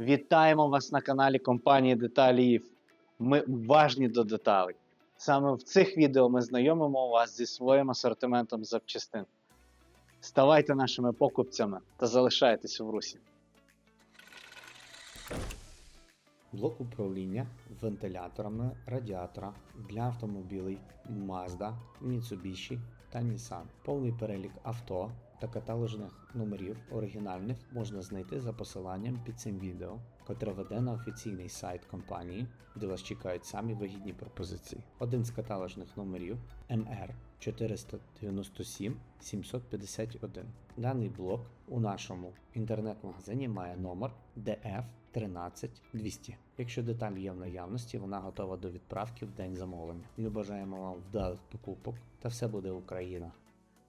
Вітаємо вас на каналі компанії Деталіїв. Ми уважні до деталей. Саме в цих відео ми знайомимо вас зі своїм асортиментом запчастин. Ставайте нашими покупцями та залишайтесь в русі. Блок управління вентиляторами радіатора для автомобілів Mazda, Mitsubishi та Nissan. Повний перелік авто та каталожних номерів оригінальних можна знайти за посиланням під цим відео, котре веде на офіційний сайт компанії, де вас чекають самі вигідні пропозиції. Один з каталожних номерів MR 497 751. Даний блок у нашому інтернет-магазині має номер DF 13200. Якщо деталь є в наявності, вона готова до відправки в день замовлення. Ми бажаємо вам вдалих покупок та все буде Україна.